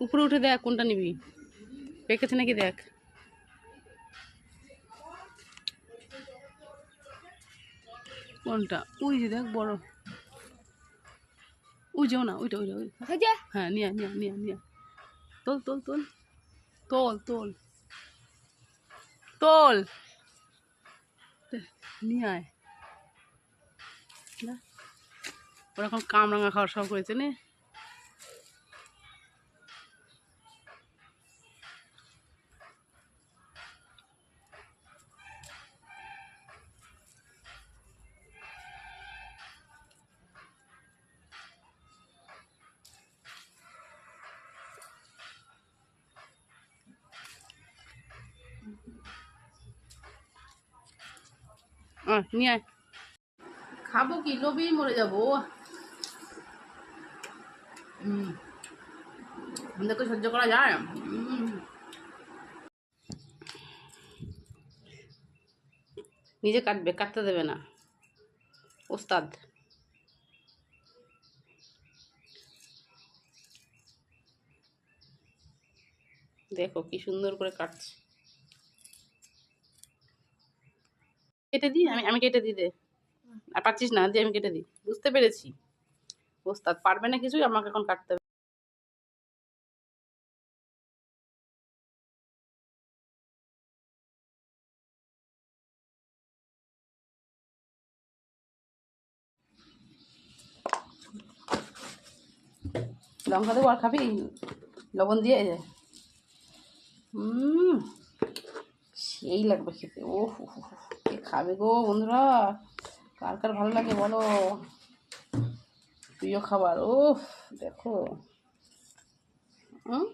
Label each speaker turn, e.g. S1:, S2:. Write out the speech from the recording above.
S1: উপরে উঠে দেখ কোনটা নিবি? পেকেছে নাকি দেখ। কোনটা? ওই যে দেখ বড়। ওই যাও না ওইটা ওইটা ওই হ্যাঁ নিয়ে নিয়া নিয়ে নিয়ে। তোল তোল তোল। তোল তোল। তোল। নিয়ে আয়। ওরা এখন কামরাঙা খাওয়ার সব হয়েছে নে। নিয়ে আয়। খাব কি? লোভেই মরে যাব। দেখো সহ্য করা যায়? নিজে কাটবে, কাটতে দেবে না। ওস্তাদ। দেখো কি সুন্দর করে কাটছে। কেটে দিই? আমি আমি কেটে দিই দে। আর পারছিস না? দিয়ে আমি কেটে দিই। বুঝতে পেরেছি। ওস্তাদ, পারবে না কিছুই? আমাকে এখন কাটতে হবে। লঙ্কা দেবো আর খাবি? লবণ দিয়ে? হুম। সেই লাগবে খেতে। ও কে খাবে গো বন্ধুরা? কার কার ভালো লাগে বলো? প্রিয় খাবার ও দেখো। হুম